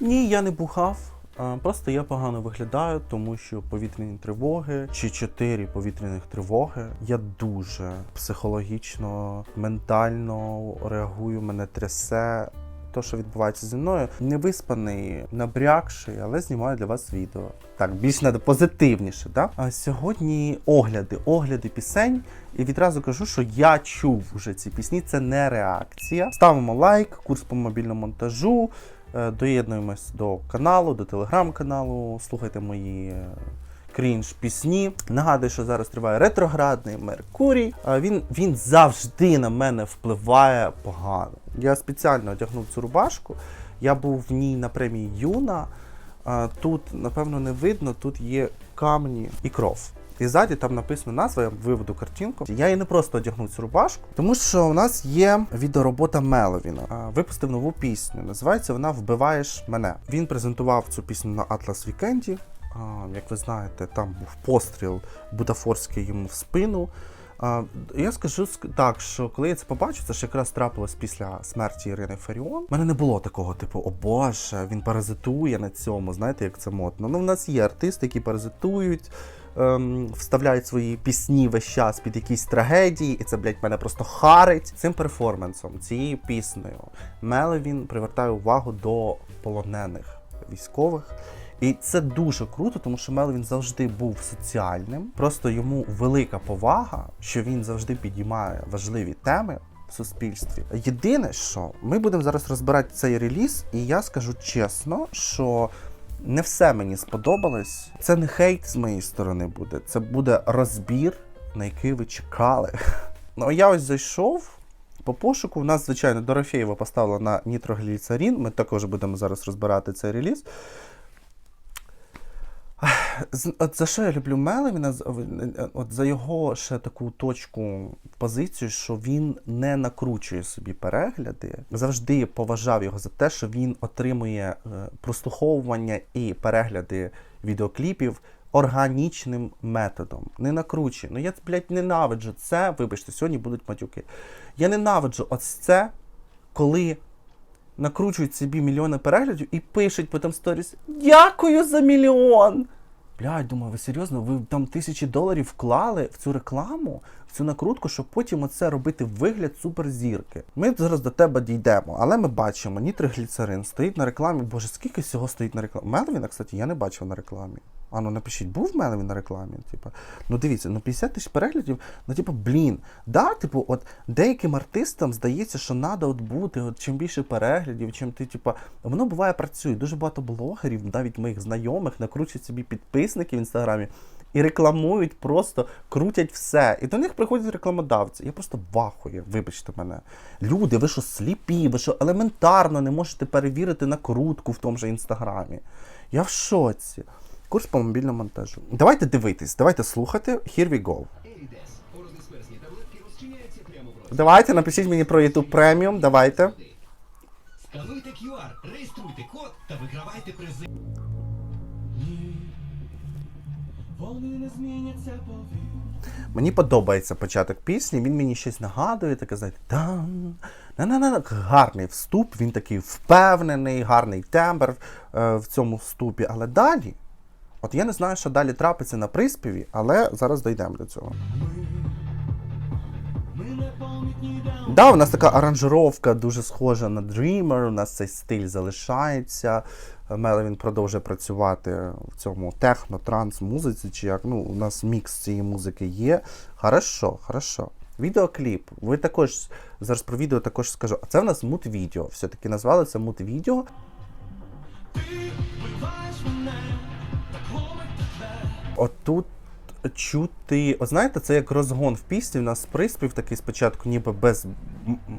Ні, я не бухав. Просто я погано виглядаю, тому що повітряні тривоги чи чотири повітряних тривоги. Я дуже психологічно, ментально реагую, мене трясе. То, що відбувається зі мною, не виспаний, набрякший, але знімаю для вас відео. Так, більш треба позитивніше. Да? А сьогодні огляди, огляди пісень. І відразу кажу, що я чув вже ці пісні. Це не реакція. Ставимо лайк, курс по мобільному монтажу. Е, Доєднуємось до каналу, до телеграм-каналу. Слухайте мої е, крінж пісні. Нагадую, що зараз триває ретроградний Меркурій. Він, він завжди на мене впливає погано. Я спеціально одягнув цю рубашку. Я був в ній на премії Юна. Тут, напевно, не видно, тут є камні і кров. І ззаді там написано назва, я виведу картинку. Я її не просто одягнув цю рубашку, тому що у нас є відеоробота Меловіна. Випустив нову пісню. Називається вона Вбиваєш мене. Він презентував цю пісню на Атлас Вікенді. Як ви знаєте, там був постріл бутафорський йому в спину. Я скажу так, що коли я це побачив, це ж якраз трапилось після смерті Ірини Фаріон. У мене не було такого, типу, о Боже, він паразитує на цьому. Знаєте, як це модно. Ну, в нас є артисти, які паразитують, ем, вставляють свої пісні весь час під якісь трагедії, і це, блядь, мене просто харить. Цим перформансом, цією піснею, Мелевін привертає увагу до полонених військових. І це дуже круто, тому що Мелвін завжди був соціальним. Просто йому велика повага, що він завжди підіймає важливі теми в суспільстві. Єдине, що ми будемо зараз розбирати цей реліз, і я скажу чесно, що не все мені сподобалось. Це не хейт з моєї сторони буде, це буде розбір, на який ви чекали. Ну я ось зайшов. По пошуку У нас, звичайно, Дорофєєва поставила на нітрогліцерін. Ми також будемо зараз розбирати цей реліз. От за що я люблю Мелевіна? От за його ще таку точку позицію, що він не накручує собі перегляди. Завжди поважав його за те, що він отримує е, прослуховування і перегляди відеокліпів органічним методом. Не накручує. Ну я, блядь, ненавиджу це. Вибачте, сьогодні будуть матюки. Я ненавиджу ось це, коли накручують собі мільйони переглядів і пишуть потім сторіс Дякую за мільйон. Блядь, думаю, ви серйозно? Ви там тисячі доларів вклали в цю рекламу, цю накрутку, щоб потім оце робити вигляд суперзірки. Ми зараз до тебе дійдемо, але ми бачимо, нітрогліцерин стоїть на рекламі. Боже, скільки всього стоїть на рекламі? Мелвіна, кстати, я не бачив на рекламі. А ну напишіть, був Мелвін на рекламі? Типа, ну дивіться, ну 50 тисяч переглядів, ну типу, блін, да, типу, от деяким артистам здається, що треба от бути, от чим більше переглядів, чим ти, типу, воно буває працює. Дуже багато блогерів, навіть моїх знайомих, накручують собі підписники в інстаграмі і рекламують, просто крутять все. І до них приходять рекламодавці. Я просто вахую, вибачте мене. Люди, ви що сліпі, ви що елементарно не можете перевірити накрутку в тому же інстаграмі. Я в шоці. Курс по мобільному монтажу. Давайте дивитись, давайте слухати. Here we go. Давайте, напишіть мені про YouTube Premium, давайте. Скануйте QR, реєструйте код та вигравайте призи. Мені подобається початок пісні, він мені щось нагадує, таке, знаєте, дан, на на на гарний вступ, він такий впевнений, гарний тембр е, в цьому вступі. Але далі, от я не знаю, що далі трапиться на приспіві, але зараз дійдемо до цього. Да, у нас така аранжировка дуже схожа на Dreamer, у нас цей стиль залишається. Мелевін продовжує працювати в цьому техно, транс музиці, чи як. Ну, у нас мікс цієї музики є. Хорошо, хорошо. Відеокліп. Ви також зараз про відео також скажу. А це в нас мут-відео. Все-таки назвали це мут-відео. Ти чути. От знаєте, це як розгон в пісні. У нас приспів такий спочатку, ніби без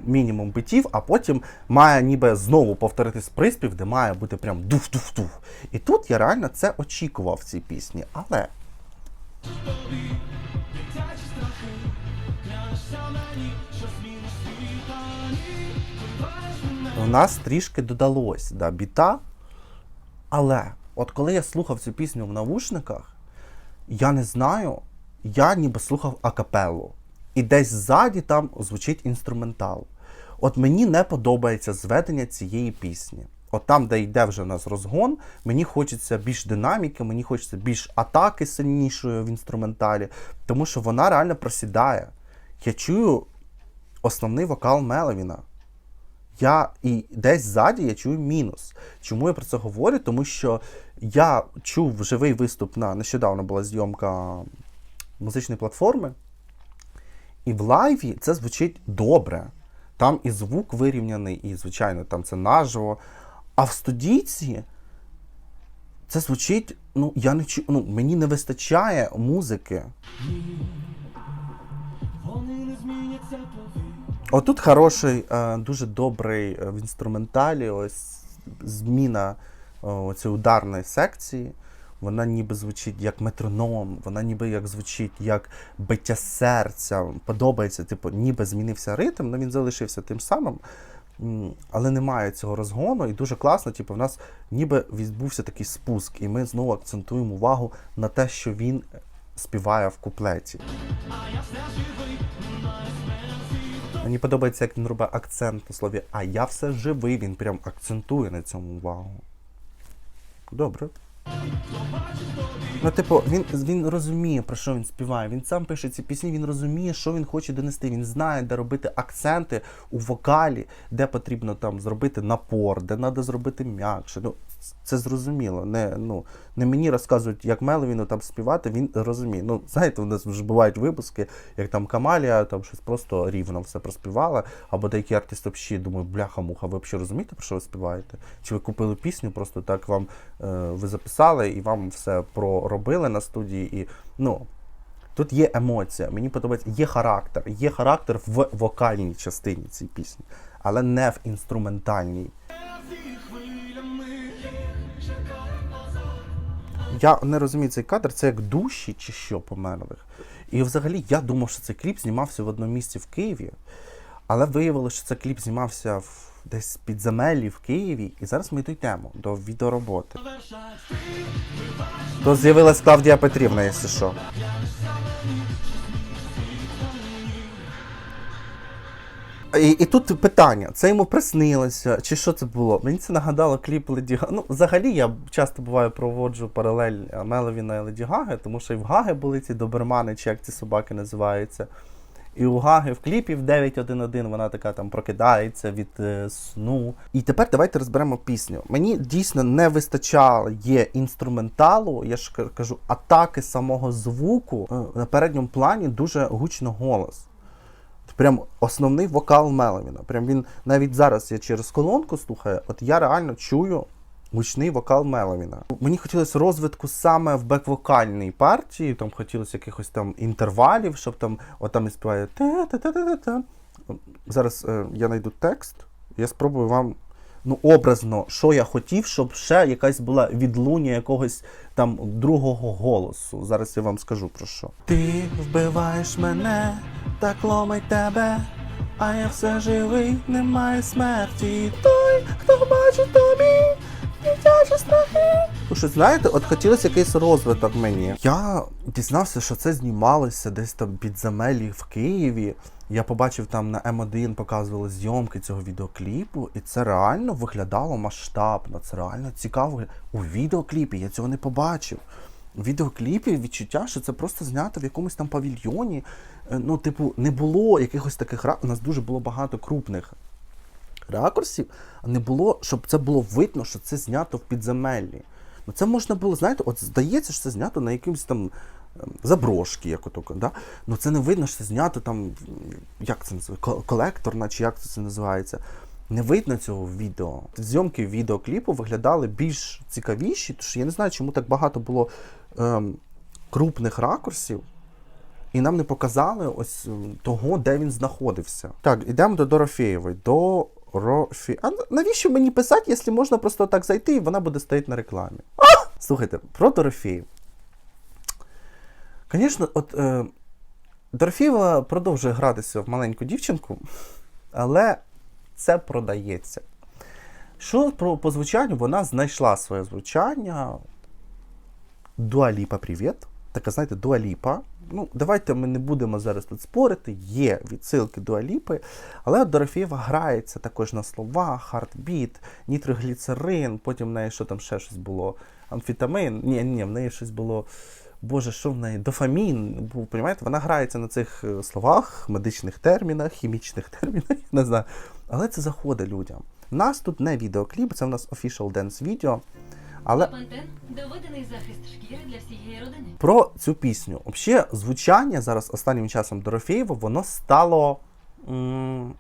мінімум битів, а потім має ніби знову повторитись приспів, де має бути прям дуф-дуф-дуф. І тут я реально це очікував в цій пісні. Але у нас трішки додалось да, біта. Але от коли я слухав цю пісню в навушниках, я не знаю, я ніби слухав акапеллу. І десь ззаді там звучить інструментал. От мені не подобається зведення цієї пісні. От там, де йде вже в нас розгон, мені хочеться більш динаміки, мені хочеться більш атаки сильнішої в інструменталі, тому що вона реально просідає. Я чую основний вокал Меловіна. Я і десь ззаді я чую мінус. Чому я про це говорю? Тому що я чув живий виступ на нещодавно була зйомка музичної платформи, і в лайві це звучить добре. Там і звук вирівняний, і, звичайно, там це наживо. А в студійці це звучить, ну, я не чу, ну, мені не вистачає музики. Отут хороший, е, дуже добрий е, в інструменталі, ось зміна е, цієї ударної секції. Вона ніби звучить як метроном, вона ніби як звучить як биття серця. Подобається, типу, ніби змінився ритм, але він залишився тим самим. Але немає цього розгону, і дуже класно, типу, в нас ніби відбувся такий спуск, і ми знову акцентуємо увагу на те, що він співає в куплеті. Мені подобається, як він робить акцент на слові, а я все живий, він прям акцентує на цьому увагу. Добре. Ну, типу, він, він розуміє, про що він співає. Він сам пише ці пісні, він розуміє, що він хоче донести. Він знає, де робити акценти у вокалі, де потрібно там зробити напор, де треба зробити м'якше. Ну, це зрозуміло. Не, ну, не мені розказують, як Меловіну там співати, він розуміє. Ну, знаєте, у нас вже бувають випуски, як там Камалія там щось просто рівно все проспівала, або деякі артисти взагалі думають, бляха-муха, ви взагалі розумієте, про що ви співаєте? Чи ви купили пісню, просто так вам е, ви записали і вам все проробили на студії. І, ну, Тут є емоція, мені подобається, є характер, є характер в вокальній частині цієї пісні, але не в інструментальній. Я не розумію цей кадр, це як душі чи що померлих. І взагалі я думав, що цей кліп знімався в одному місці в Києві, але виявилося, що цей кліп знімався в десь підземеллі в Києві. І зараз ми йдемо до відеороботи. То з'явилась Клавдія Петрівна, якщо що. І, і тут питання: це йому приснилося, чи що це було? Мені це нагадало кліп Леді Гаги. Ну, взагалі, я часто буваю проводжу паралель е, Меловіна і Леді Гаги, тому що і в Гаги були ці добермани, чи як ці собаки називаються. І у Гаги в кліпі в 9.1.1 вона така там прокидається від е, сну. І тепер давайте розберемо пісню. Мені дійсно не вистачало інструменталу, я ж кажу, атаки самого звуку. Е, На передньому плані дуже гучно голос. Прям основний вокал Меловіна. Прям він навіть зараз я через колонку слухаю, от я реально чую гучний вокал Меловіна. Мені хотілося розвитку саме в бек-вокальній партії, там хотілося якихось там інтервалів, щоб там от там і співає та-та-та-та-та. Зараз е, я знайду текст, я спробую вам ну, образно, що я хотів, щоб ще якась була відлуння якогось там другого голосу. Зараз я вам скажу про що. Ти вбиваєш мене, так ломить тебе, а я все живий, немає смерті. Той, хто бачить тобі, дитячі страхи. Ну, що знаєте, от хотілося якийсь розвиток мені. Я дізнався, що це знімалося десь там під замелі в Києві. Я побачив там на М1 показували зйомки цього відеокліпу, і це реально виглядало масштабно. Це реально цікаво. У відеокліпі я цього не побачив. У відеокліпі відчуття, що це просто знято в якомусь там павільйоні. Е, Ну, типу, не було якихось таких ра... У нас дуже було багато крупних ракурсів, а не було, щоб це було видно, що це знято в підземеллі. Ну це можна було, знаєте, от здається, що це знято на якимось там ем, заброшки, як ото, да? Ну це не видно, що це знято там, як це називається, колекторна, чи як це називається. Не видно цього відео. Зйомки відеокліпу виглядали більш цікавіші, тому що я не знаю, чому так багато було ем, крупних ракурсів. І нам не показали ось того, де він знаходився. Так, ідемо до Дорофєєвої. Дорофі... А навіщо мені писати, якщо можна просто так зайти і вона буде стояти на рекламі? А! Слухайте, про Дорофєєв. Звісно, от е, Дорофєєва продовжує гратися в маленьку дівчинку, але це продається. Що про, по звучанню? Вона знайшла своє звучання. Дуаліпа, привіт. Така, знаєте, дуаліпа. Ну, давайте ми не будемо зараз тут спорити, є відсилки дуаліпи, але от Дорофєєва грається також на словах, хардбіт, нітрогліцерин, потім в неї що там ще щось було, амфетамин, ні, ні, в неї щось було. Боже, що в неї? Дофамін. Був, понімаєте? Вона грається на цих е, словах, медичних термінах, хімічних термінах, не знаю. Але це заходить людям. У нас тут не відеокліп, це в нас official dance відео. Але Пантен доведений захист шкіри для всієї родини. про цю пісню. Взагалі, звучання зараз останнім часом Дорофєєва, воно стало. М-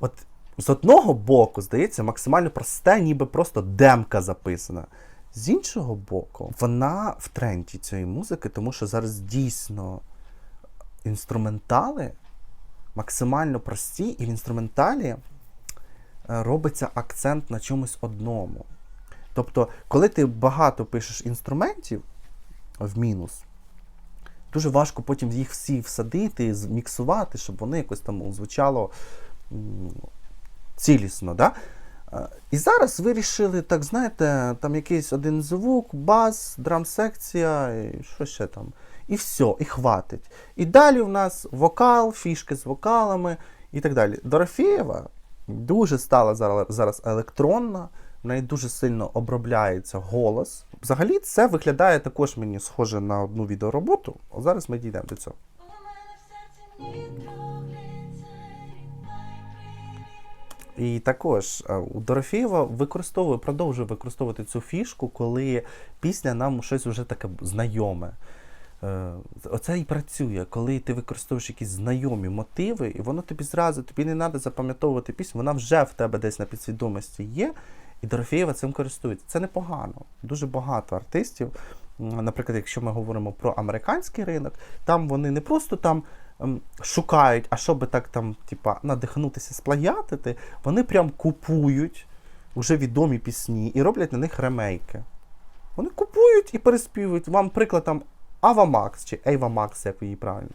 от з одного боку, здається, максимально просте, ніби просто демка записана. З іншого боку, вона в тренді цієї музики, тому що зараз дійсно інструментали максимально прості, і в інструменталі е, робиться акцент на чомусь одному. Тобто, коли ти багато пишеш інструментів в мінус, дуже важко потім їх всі всадити, зміксувати, щоб вони якось там звучало цілісно. Да? Е, І зараз вирішили, так знаєте, там якийсь один звук, бас, драм-секція, і що ще там. І все, і хватить. І далі у нас вокал, фішки з вокалами і так далі. Дорофєєва дуже стала зараз електронна, в неї дуже сильно обробляється голос. Взагалі, це виглядає також мені схоже на одну відеороботу. О, зараз ми дійдемо до цього. І також е, у Дорофєєва використовує, продовжує використовувати цю фішку, коли пісня нам щось вже таке знайоме. Е, Оце і працює, коли ти використовуєш якісь знайомі мотиви, і воно тобі зразу, тобі не треба запам'ятовувати пісню, вона вже в тебе десь на підсвідомості є, і Дорофєєва цим користується. Це непогано. Дуже багато артистів. Наприклад, якщо ми говоримо про американський ринок, там вони не просто там шукають, а щоб так там, типа, надихнутися, сплагіатити, вони прям купують вже відомі пісні і роблять на них ремейки. Вони купують і переспівують. Вам приклад там Ава Макс чи Ейва Макс, як її правильно.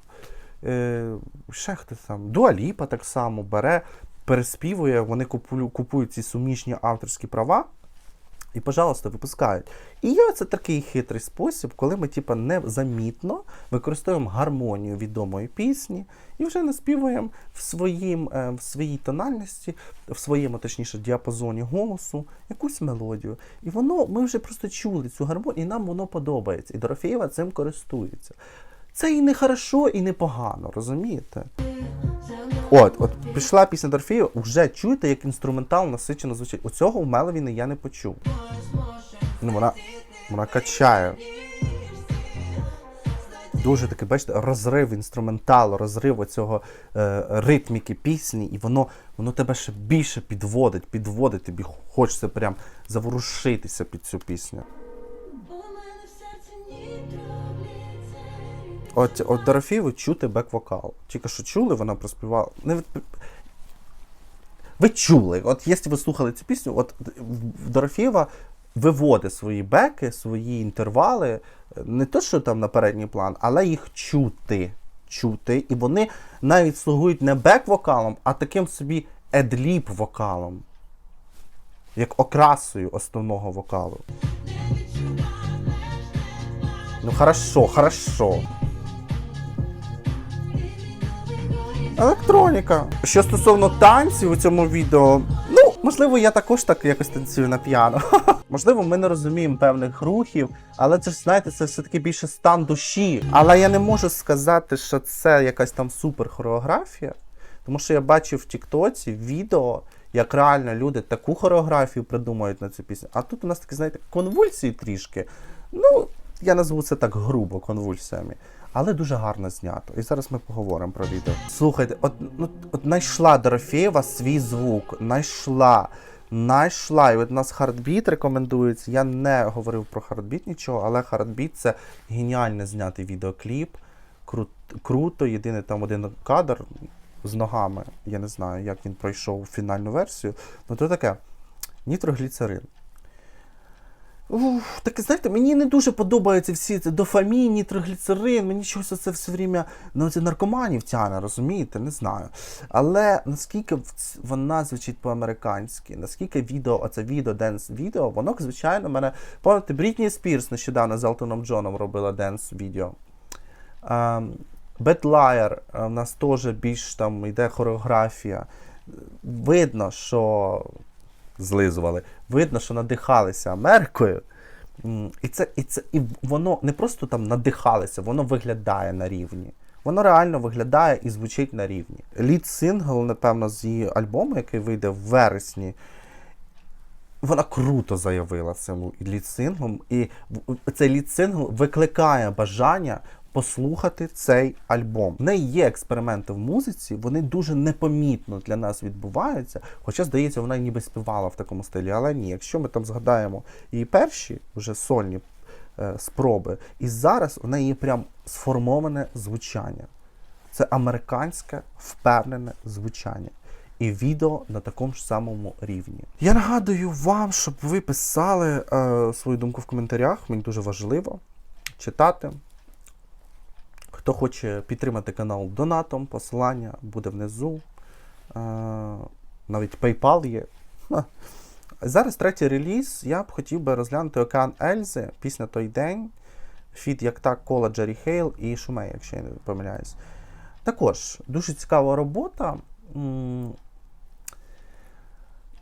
Е, ще хтось там. Дуаліпа так само бере, переспівує, вони купую, купують ці суміжні авторські права. І, пожалуйста, випускають. І є це такий хитрий спосіб, коли ми, типа, незамітно використовуємо гармонію відомої пісні і вже наспівуємо в, своїм, е, в своїй тональності, в своєму, точніше, діапазоні голосу якусь мелодію. І воно, ми вже просто чули цю гармонію, і нам воно подобається. І Дорофєєва цим користується. Це і не хорошо, і не погано, розумієте? От, от пішла пісня Дорфеєва, вже чуєте, як інструментал насичено звучить. Оцього в Меловіни я не почув. Ну, вона, вона качає. Дуже такий, бачите, розрив інструменталу, розрив оцього е, ритміки пісні, і воно, воно тебе ще більше підводить, підводить, тобі хочеться прям заворушитися під цю пісню. От, от Дорофєєву чути бек-вокал. Тільки що чули, вона проспівала. Не. Ви чули, от якщо ви слухали цю пісню, от в- виводить свої беки, свої інтервали, не то, що там на передній план, але їх чути. Чути. І вони навіть слугують не бек-вокалом, а таким собі едліп вокалом. Як окрасою основного вокалу. Ну хорошо, хорошо. Електроніка. Що стосовно танців у цьому відео, ну, можливо, я також так якось танцюю на піано. можливо, ми не розуміємо певних рухів, але це ж, знаєте, це все-таки більше стан душі. Але я не можу сказати, що це якась там супер хореографія, тому що я бачив в Тіктоці відео, як реально люди таку хореографію придумують на цю пісню. А тут у нас такі, знаєте, конвульсії трішки. Ну, я назву це так грубо конвульсіями. Але дуже гарно знято. І зараз ми поговоримо про відео. Слухайте, от, ну, от знайшла Дорофєєва свій звук. Найшла. Найшла. І от у нас хардбіт рекомендується. Я не говорив про хардбіт нічого, але хардбіт це геніально знятий відеокліп. Крут, круто, єдиний там один кадр з ногами. Я не знаю, як він пройшов фінальну версію. Ну то таке. Нітрогліцерин. Уф, так знаєте, мені не дуже подобаються всі ці дофамін, нітрогліцерин, мені чогось це все время ну, це наркоманів тяне, розумієте? Не знаю. Але наскільки вона звучить по-американськи, наскільки відео, оце відео, денс відео, воно, звичайно, мене. Пам'ятаєте, Брітні Спірс нещодавно з Елтоном Джоном робила денс відео. Ем, Bad Liar е, нас теж більш там йде хореографія. Видно, що злизували, видно, що надихалися Америкою. І це, і це, і воно не просто там надихалося, воно виглядає на рівні. Воно реально виглядає і звучить на рівні. Лід сингл, напевно, з її альбому, який вийде в вересні, вона круто заявила цим лід-синглом, і цей лід-сингл викликає бажання послухати цей альбом. В неї є експерименти в музиці, вони дуже непомітно для нас відбуваються. Хоча, здається, вона ніби співала в такому стилі. Але ні, якщо ми там згадаємо її перші вже сольні е, спроби, і зараз в неї прям сформоване звучання. Це американське впевнене звучання. І відео на такому ж самому рівні. Я нагадую вам, щоб ви писали е, свою думку в коментарях. Мені дуже важливо читати. Хто хоче підтримати канал донатом, посилання буде внизу. Е, навіть PayPal є. Зараз третій реліз. Я б хотів би розглянути Океан Ельзи, пісня той день. Фіт як так кола Джері Хейл і Шумей, якщо я не помиляюсь. Також дуже цікава робота.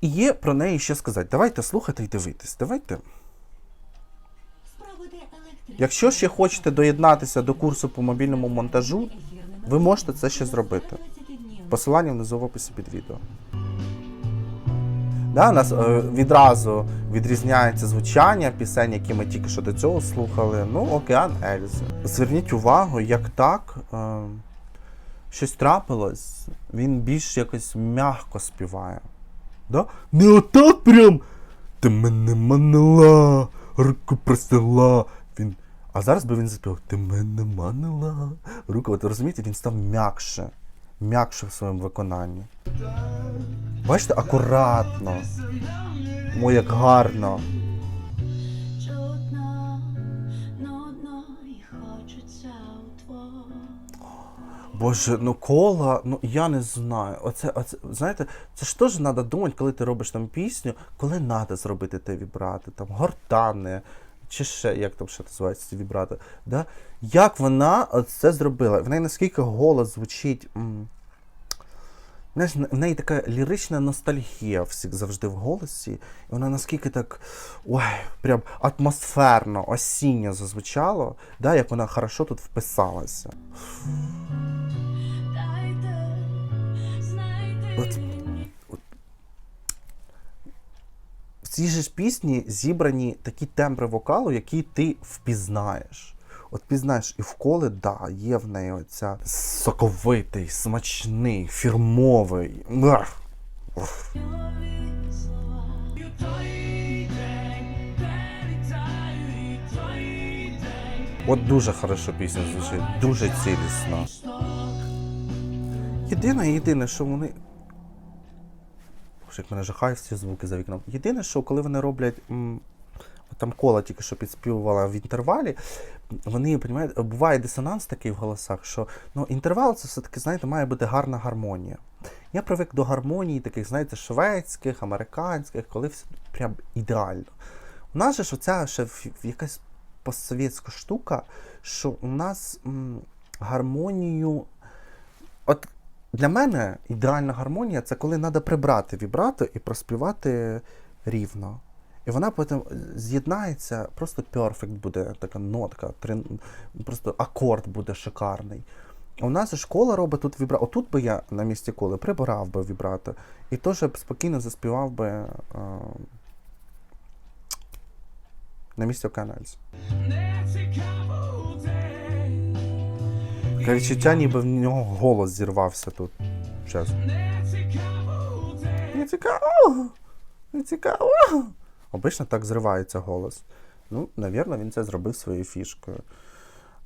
І є про неї що сказати. Давайте слухати і дивитись. Давайте. Якщо ще хочете доєднатися до курсу по мобільному монтажу, ви можете це ще зробити. Посилання внизу в описі під відео. Да, у нас е, відразу відрізняється звучання пісень, які ми тільки що до цього слухали. Ну, Океан Ельзи. Зверніть увагу, як так е, щось трапилось, він більш якось м'яко співає. Да? Не отак прям. Ти мене манила, руку простила. А зараз би він заспівав Ти мене манила. Руку, от розумієте, він став м'якше. М'якше в своєму виконанні. Бачите, акуратно. Ой, як гарно. Боже, ну кола, ну я не знаю. Оце, оце знаєте, це ж теж треба думати, коли ти робиш там пісню, коли треба зробити те вібрати, там гортани, чи ще, як там ще називається ці вібрати. Да? Як вона це зробила? В неї наскільки голос звучить. Знаєш, в неї така лірична ностальгія завжди в голосі. І вона наскільки так ой, прям атмосферно, осінньо зазвучало, да, як вона хорошо тут вписалася. От- в цій же ж пісні зібрані такі тембри вокалу, які ти впізнаєш. От пізнаєш, і вколи, да, є в неї оця соковитий, смачний, фірмовий. От дуже хорошо пісня звучить, дуже цілісно. Єдине, єдине, що вони. Боже, як мене жахають ці звуки за вікном. Єдине, що коли вони роблять. Там кола тільки що підспівувала в інтервалі, вони, розумієте, буває дисонанс такий в голосах, що ну, інтервал це все-таки, знаєте, має бути гарна гармонія. Я привик до гармонії таких, знаєте, шведських, американських, коли все прям ідеально. У нас же ж оця ще якась постсовєтська штука, що у нас м, гармонію. От для мене ідеальна гармонія це коли треба прибрати вібрато і проспівати рівно. І вона потім з'єднається, просто перфект буде така нотка, просто акорд буде шикарний. У нас школа робить тут вібрато. Отут би я на місці коли прибирав би вібрато і теж б спокійно заспівав би е, на місці Океанельс. Не цікаво Відчуття, ніби в нього голос зірвався тут. Чесно. Не цікаво. Не цікаво. Обично так зривається голос. Ну, навірно, він це зробив своєю фішкою.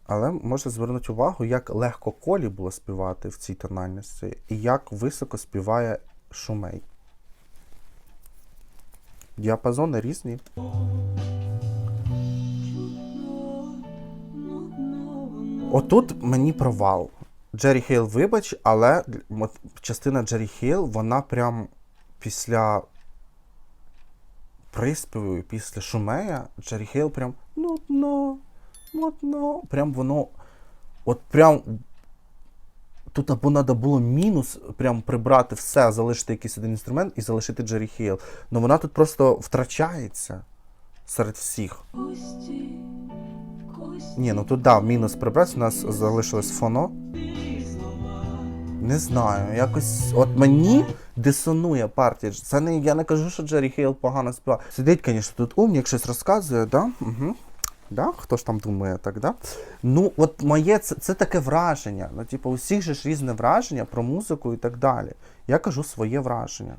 Але можна звернути увагу, як легко колі було співати в цій тональності, і як високо співає шумей. Діапазони різні. Отут мені провал. Джері Хейл, вибач, але частина Джері Хейл, вона прям після приспіву, після шумея, Джері Хейл прям нудно, нудно. Прям воно От прям тут або треба було мінус, прям прибрати все, залишити якийсь один інструмент і залишити Джері Хейл. Ну вона тут просто втрачається серед всіх. Ні, ну тут да, мінус прибрати, у нас залишилось фоно. Не знаю, якось. От мені дисонує партія. Це не я не кажу, що Джері Хейл погано співає. Сидить, звісно, тут умнік, щось розказує, да? Угу. Да? Хто ж там думає так, да? Ну, от моє це, це таке враження. Ну, типу, у всіх же ж різне враження про музику і так далі. Я кажу своє враження.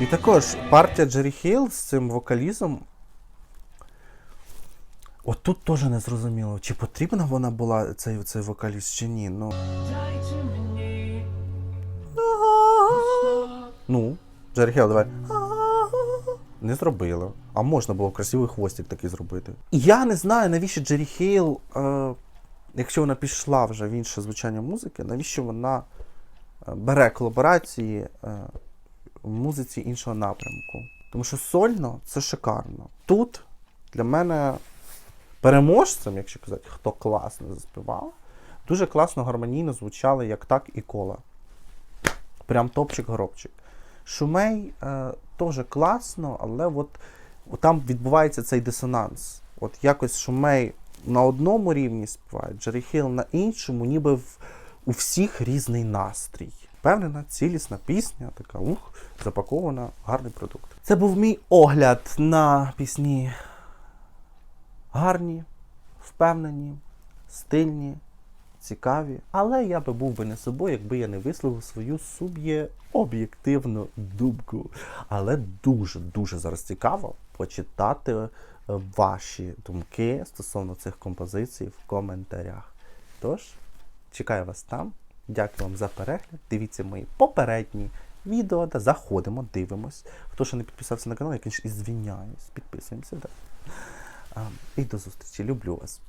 І також партія Джері Хейл з цим вокалізом. От тут теж не зрозуміло, чи потрібна вона була цей, цей вокаліст, чи ні. Ну, Дайте мені ну Джері Хейл, давай. Не зробила. А можна було красивий хвостик такий зробити. І я не знаю, навіщо Джері Хейл, е, якщо вона пішла вже в інше звучання музики, навіщо вона е, бере колаборації е, в музиці іншого напрямку. Тому що сольно це шикарно. Тут для мене переможцем, якщо казати, хто класно заспівав, дуже класно гармонійно звучали як так і кола. Прям топчик-горобчик. Шумей е, теж класно, але от, от там відбувається цей дисонанс. От якось Шумей на одному рівні співає, Джері Хіл на іншому, ніби в, у всіх різний настрій. Впевнена, цілісна пісня, така ух, запакована, гарний продукт. Це був мій огляд на пісні гарні, впевнені, стильні, цікаві. Але я би був би не собою, якби я не висловив свою суб'є об'єктивну думку. Але дуже-дуже зараз цікаво почитати е, ваші думки стосовно цих композицій в коментарях. Тож, чекаю вас там. Дякую вам за перегляд. Дивіться мої попередні відео, да, заходимо, дивимось. Хто ще не підписався на канал, я, звіняюсь. Підписуємося. Да. І до зустрічі. Люблю вас.